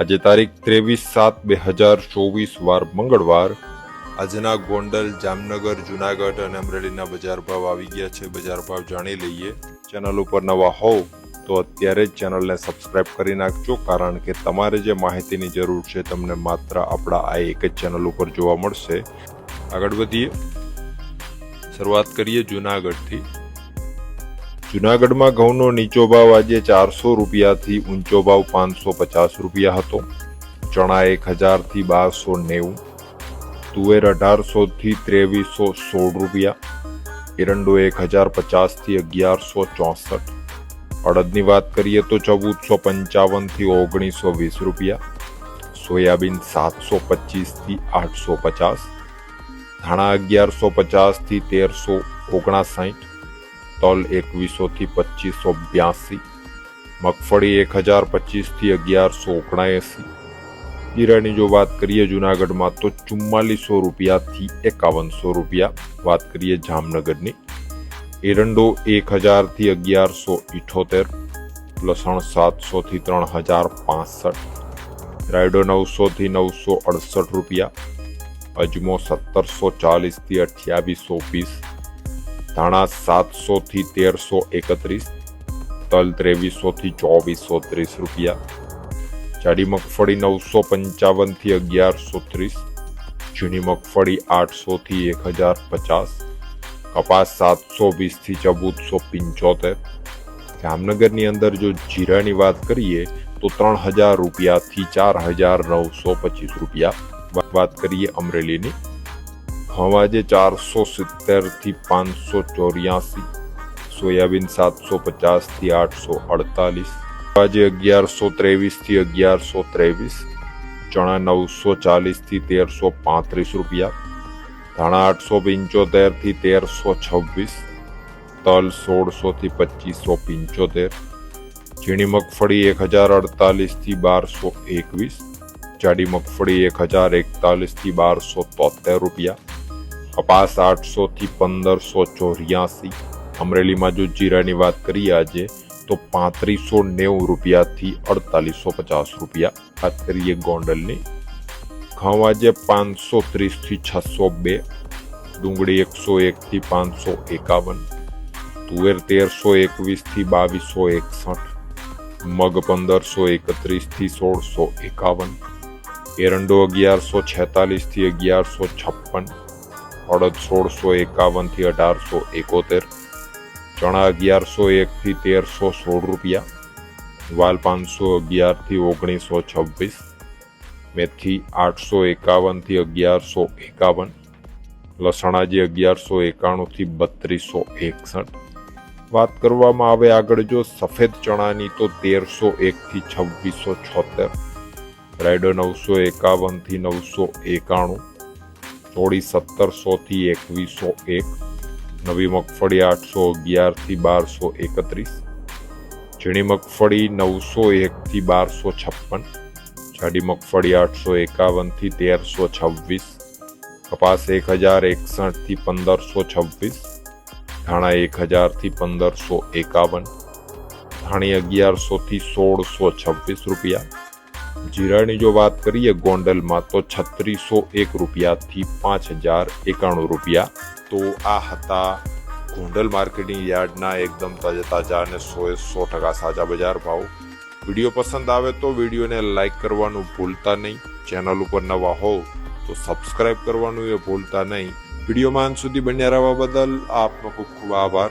આજે તારીખ ત્રેવીસ સાત બે હજાર ચોવીસ વાર મંગળવાર આજના ગોંડલ, જામનગર, જુનાગઢ અને અમરેલીના બજાર ભાવ આવી ગયા છે. બજાર ભાવ જાણી લઈએ. ચેનલ ઉપર નવા હોવ તો અત્યારે જ ચેનલને સબસ્ક્રાઇબ કરી નાખજો, કારણ કે તમારે જે માહિતીની જરૂર છે તમને માત્ર આપણા આ એક જ ચેનલ ઉપર જોવા મળશે. આગળ વધીએ. શરૂઆત કરીએ જુનાગઢથી. જુનાગઢમાં ઘઉંનો નીચો ભાવ આજે ચારસો રૂપિયાથી ઊંચો ભાવ પાંચસો પચાસ રૂપિયા હતો. ચણા એક હજારથી બારસો નેવું, તુવેર અઢારસોથી ત્રેવીસો સોળ રૂપિયા, એરંડો એક હજાર પચાસથી અગિયારસો ચોસઠ. અડદની વાત કરીએ તો ચૌદસો પંચાવનથી ઓગણીસો વીસ રૂપિયા, સોયાબીન સાતસો પચીસથી આઠસો પચાસ, ધાણા અગિયારસો પચાસથી તેરસો ઓગણસાઠ તલ એકવીસોથી પચીસો બ્યાસી મગફળી એક હજાર પચીસથી અગિયારસો ઓગણએંસી જીરાની જો વાત કરીએ જુનાગઢમાં તો ચુમ્માલીસો રૂપિયાથી એકાવનસો રૂપિયા વાત કરીએ જામનગરની એરંડો એક હજારથી અગિયારસો ઇઠોતેર લસણ સાતસોથી ત્રણ હજાર પાસઠ રાયડો નવસોથી નવસો અડસઠ રૂપિયા અજમો સત્તરસો ચાલીસથી અઠ્યાવીસો વીસ ધાણા સાતસોથી તેરસો એકત્રીસ તલ ત્રેવીસોથી ચોવીસો ત્રીસ રૂપિયા જાડી મગફળી નવસો પંચાવનથી અગિયારસો ત્રીસ ઝીણી મગફળી આઠસોથી એક હજાર પચાસ કપાસ સાતસો વીસથી ચૌદસો પંચોતેર જામનગરની અંદર જો જીરાની વાત કરીએ તો ત્રણ હજાર રૂપિયાથી ચાર હજાર નવસો પચીસ રૂપિયા વાત કરીએ અમરેલીની हवाजे चार सौ सितर थी पाँच सौ चौरियासी सोयाबीन सात सौ पचास थी आठ सौ अड़तालीस, हवाजे अगियार सौ तेवीस थी अगियार सौ तेवीस, चना नौ सौ चालीस थी तेर सौ पैंतीस रुपया, धाणा आठ सौ पंचोतेर थी तेर सौ छब्बीस, तल सोल सौ थी पच्चीस सौ पिंचोतेर झीणी मगफड़ी एक हज़ार अड़तालीस थी बार सौ एकवीस, जाडी मगफड़ी एक हज़ार एकतालीस थी बार सौ तोतेर रुपया કપાસ આઠસોથી પંદરસો ચોર્યાસી. અમરેલીમાં જો જીરાની વાત કરીએ આજે, તો પાંત્રીસો નેવું રૂપિયાથી અડતાલીસો પચાસ રૂપિયા. વાત કરીએ ગોંડલની. ઘઉં આજે પાંચસો ત્રીસથી છસો બે, ડુંગળી એકસો એકથી પાંચસો એકાવન, તુવેર તેરસો એકવીસથી બાવીસો એકસઠ, મગ પંદરસો એકત્રીસથી સોળસો એકાવન, એરંડો અગિયારસો છેતાલીસથી અગિયારસો છપ્પન અડદ સોળસો એકાવનથી અઢારસો એકોતેર, ચણા અગિયારસો એકથી તેરસો સોળ રૂપિયા, વાલ પાંચસો અગિયારથી ઓગણીસો છવ્વીસ, મેથી આઠસો એકાવનથી અગિયારસો એકાવન, લસણાજી અગિયારસો એકાણુંથી બત્રીસો એકસઠ. વાત કરવામાં આવે આગળ જો સફેદ ચણાની તો તેરસો એકથી છવ્વીસો છોતેર, રાયડો નવસો એકાવનથી નવસો એકાણું ચોળી સત્તરસોથી એકવીસો એક નવી મગફળી આઠસો અગિયારથી બારસો એકત્રીસ ઝીણી મગફળી નવસો એકથી બારસો છપ્પન જાડી મગફળી આઠસો એકાવનથી તેરસો છવ્વીસ કપાસ એક હજાર એકસઠથી પંદરસો છવ્વીસ ધાણા એક હજારથી પંદરસો એકાવન ધાણી અગિયારસોથી સોળસો છવ્વીસ રૂપિયા જીરાની જો વાત કરીએ ગોંડલમાં, તો છત્રીસો એક રૂપિયાથી પાંચ હજાર એકાણું રૂપિયા. તો આ હતા ગોંડલ માર્કેટિંગ યાર્ડના એકદમ તાજા તાજા અને સો સો ટકા સાજા બજાર ભાવ. વીડિયો પસંદ આવે તો વિડીયોને લાઈક કરવાનું ભૂલતા નહીં. ચેનલ ઉપર નવા હોવ તો સબસ્ક્રાઇબ કરવાનું એ ભૂલતા નહીં. વિડીયોમાં અંત સુધી બન્યા રહેવા બદલ આપનો ખૂબ ખૂબ આભાર.